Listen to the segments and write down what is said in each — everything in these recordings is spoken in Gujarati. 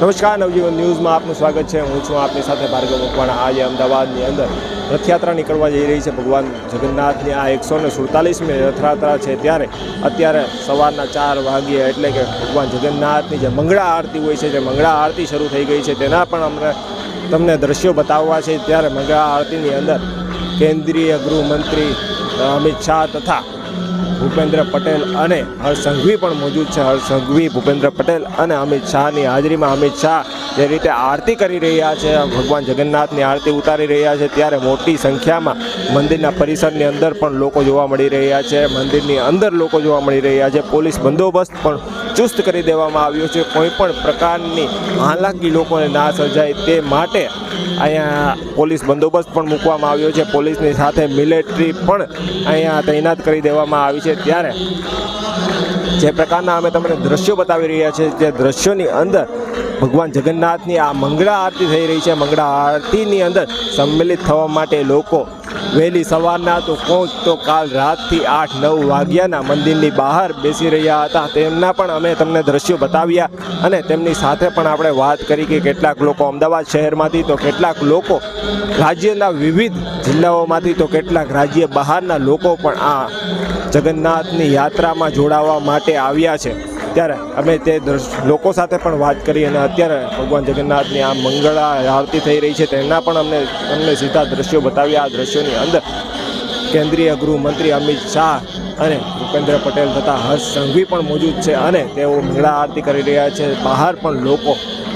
નમસ્કાર, નવજીવન ન્યૂઝમાં આપનું સ્વાગત છે. હું છું આપની સાથે ભાર્ગવ મકવાણા. આજે અમદાવાદની અંદર રથયાત્રા નીકળવા જઈ રહી છે ભગવાન જગન્નાથની. આ એકસો ને સુડતાલીસમી રથયાત્રા છે ત્યારે અત્યારે સવારના ચાર વાગ્યે એટલે કે ભગવાન જગન્નાથની જે મંગળા આરતી હોય છે, જે મંગળા આરતી શરૂ થઈ ગઈ છે, તેના પણ અમને તમને દ્રશ્યો બતાવવા છે. ત્યારે મંગળા આરતીની અંદર કેન્દ્રીય ગૃહમંત્રી અમિત શાહ તથા ભૂપેન્દ્ર પટેલ અને હર્ષ સંઘવી પણ મોજૂદ છે. હર્ષ સંઘવી, ભૂપેન્દ્ર પટેલ અને અમિત શાહની હાજરીમાં અમિત શાહ જે રીતે આરતી કરી રહ્યા છે, ભગવાન જગન્નાથની આરતી ઉતારી રહ્યા છે, ત્યારે મોટી સંખ્યામાં મંદિરના પરિસરની અંદર પણ લોકો જોવા મળી રહ્યા છે, મંદિરની અંદર લોકો જોવા મળી રહ્યા છે. પોલીસ બંદોબસ્ત પણ ચુસ્ત કરી દેવામાં આવ્યો છે. કોઈ પણ પ્રકારની હાલાકી લોકોને ના સર્જાય તે માટે અહીંયા પોલીસ બંદોબસ્ત પણ મૂકવામાં આવ્યો છે. પોલીસની સાથે મિલિટરી પણ અહીંયા તૈનાત કરી દેવામાં આવી છે. ત્યારે જે પ્રકારના અમે તમને દ્રશ્યો બતાવી રહ્યા છે તે દ્રશ્યોની અંદર ભગવાન જગન્નાથની આ મંગળા આરતી થઈ રહી છે. મંગળા આરતીની અંદર સંમેલિત થવા માટે લોકો વહેલી સવારના તો કોચ તો કાલ રાતથી આઠ નવ વાગ્યાના મંદિરની બહાર બેસી રહ્યા હતા. તેમના પણ અમે તમને દ્રશ્યો બતાવ્યા અને તેમની સાથે પણ આપણે વાત કરી કે કેટલાક લોકો અમદાવાદ શહેરમાંથી તો કેટલાક લોકો રાજ્યના વિવિધ જિલ્લાઓમાંથી તો કેટલાક રાજ્ય બહારના લોકો પણ આ જગન્નાથની યાત્રામાં જોડાવા માટે આવ્યા છે. ત્યારે અમે તે લોકો સાથે પણ વાત કરી અને અત્યારે ભગવાન જગન્નાથની આ મંગળા આરતી થઈ રહી છે, તેના પણ અમને અમને સીધા દ્રશ્યો બતાવ્યા આ દ્રશ્યોની અંદર કેન્દ્રીય ગૃહમંત્રી અમિત શાહ અને ભૂપેન્દ્ર પટેલ તથા હર્ષ સંઘવી પણ મોજૂદ છે અને તેઓ મંગળા આરતી કરી રહ્યા છે. બહાર પણ લોકો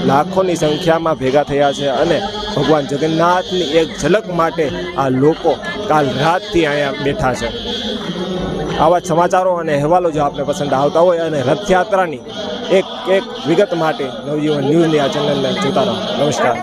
લાખોની સંખ્યામાં ભેગા થયા છે અને ભગવાન જગન્નાથની એક ઝલક માટે આ લોકો કાલ રાતથી અહીંયા બેઠા છે. આવા સમાચારો અને અહેવાલો જો આપને પસંદ આવતા હોય અને રથયાત્રાની એક એક વિગત માટે નવજીવન ન્યૂઝની આ ચેનલને જોતા રહો. નમસ્કાર.